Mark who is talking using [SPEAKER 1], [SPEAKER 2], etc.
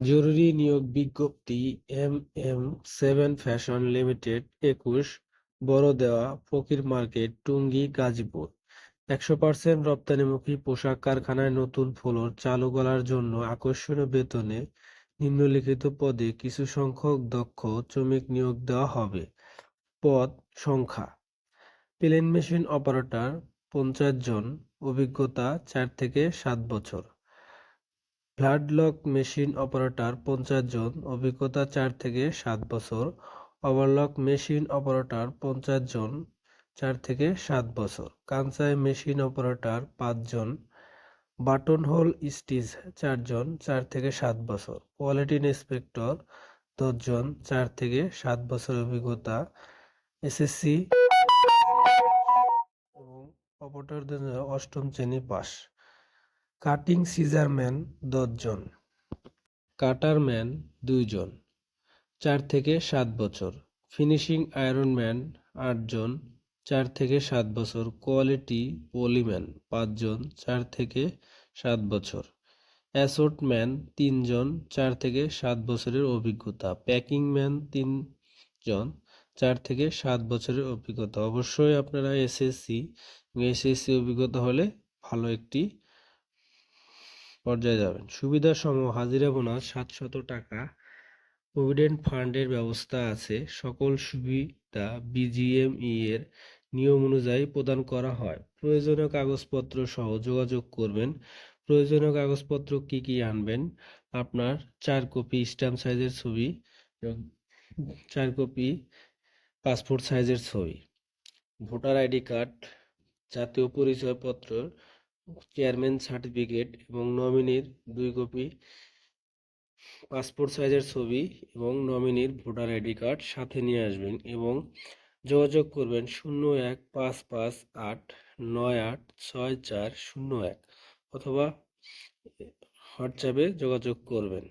[SPEAKER 1] জরুরি নিয়োগ বিজ্ঞপ্তি M M seven fashion limited একুশ বড়দেওয়া ফকির মার্কেট, টুঙ্গী, গাজীপুর। একশো পার্সেন্ট রপ্তানিমুখী পোশাক কারখানায় নতুন ফ্লোর চালু করার জন্য আকর্ষণীয় বেতনে নিম্নলিখিত পদে কিছু সংখ্যক দক্ষ শ্রমিক নিয়োগ দেওয়া হবে। পদ সংখ্যা। প্লেন মেশিন অপারেটর, পঞ্চাশ জন, অভিজ্ঞতা চার থেকে সাত বছর। ফ্লাডলক মেশিন অপারেটর পঞ্চাশ জন, অভিজ্ঞতা চার থেকে সাত বছর। ওভারলক মেশিন অপারেটর পঞ্চাশ জন, চার থেকে সাত বছর। কাঞ্চাই মেশিন অপারেটর পাঁচজন বাটন হোল স্টিচ চারজন চার থেকে সাত বছর। কোয়ালিটি ইন্সপেক্টর দশজন চার থেকে সাত বছর অভিজ্ঞতা। এসএসসি এবং অপারেটরদের অষ্টম শ্রেণি পাস কাটিং সিজারম্যান দশজন। কাটারম্যান দুইজন। চার থেকে সাত বছর। ফিনিশিং আয়রনম্যান আটজন। চার থেকে সাত বছর। কোয়ালিটি পলিম্যান পাঁচজন। চার থেকে সাত বছর। অ্যাসোটম্যান তিনজন। চার থেকে সাত বছরের অভিজ্ঞতা। প্যাকিং ম্যান তিনজন। চার থেকে সাত বছরের অভিজ্ঞতা। অবশ্যই আপনারা এসএসসি এসএসসি অভিজ্ঞতা হলে ভালো একটি পর্যায়ে যাবেন। সুবিধা সমূহ হাজিরা বোনাস, সাতশত টাকা, প্রভিডেন্ট ফান্ডের ব্যবস্থা আছে। সকল সুবিধা বিজিএমই এর নিয়ম অনুযায়ী প্রদান করা হয়। প্রয়োজনীয় কাগজপত্র সহ যোগাযোগ করবেন। প্রয়োজনীয় কাগজপত্র কি কি আনবেন? আপনার চার কপি স্ট্যাম্প সাইজের ছবি চার কপি পাসপোর্ট সাইজের ছবি। ভোটার আইডি কার্ড, জাতীয় পরিচয়পত্র চেয়ারম্যান সার্টিফিকেট এবং নমিনির দুই কপি, পাসপোর্ট সাইজের ছবি এবং নমিনির ভোটার আইডি কার্ড সাথে নিয়ে আসবেন এবং যোগাযোগ করবেন শূন্য এক পাঁচ পাঁচ আট নয় আট ছয় চার শূন্য এক অথবা হোয়াটসঅ্যাপে যোগাযোগ করবেন।